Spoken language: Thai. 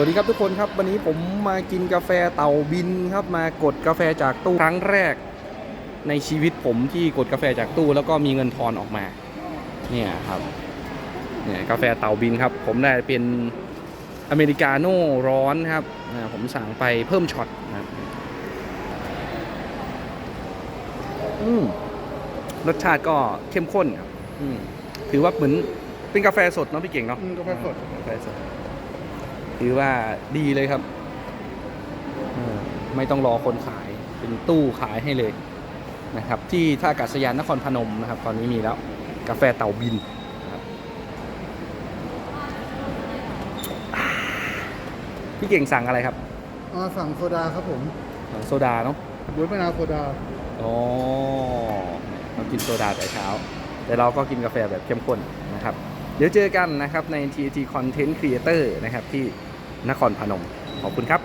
วัสดีครับทุกคนครับวันนี้ผมมากินกาแฟเต่าบินครับมากดกาแฟจากตู้ครั้งแรกในชีวิตผมที่กดกาแฟจากตู้แล้วก็มีเงินทอนออกมาเนี่ยครับเนี่ยกาแฟเต่าบินครับ ผมได้เป็นอเมริกาโน่ร้อนครับอ่าผมสั่งไปเพิ่มช็อตนะครับอืมรสชาติก็เข้มข้นครับอืมถือว่าเหมือนเป็นกาแฟสดเนาะพี่เก่งเนาะอืมกาแฟสดกาแฟสด ถือว่าดีเลยครับเออไม่ต้องรอคนขายเป็นตู้ขายให้เลยนะครับ ที่ท่าอากาศยานนครพนมนะครับ ตอนนี้มีแล้วกาแฟเต่าบินนะครับอ่าพี่เก่งสั่งอะไรครับอ่าสั่งโซดาครับผมสั่งโซดาเนาะบุ้ยมะนาวโซดาอ๋อเรากินโซดาแต่เช้า แต่เราก็กินกาแฟแบบเข้มข้นนะครับ เดี๋ยวเจอกันนะครับใน TT Content Creator นะครับที่ นครพนม ขอบคุณครับ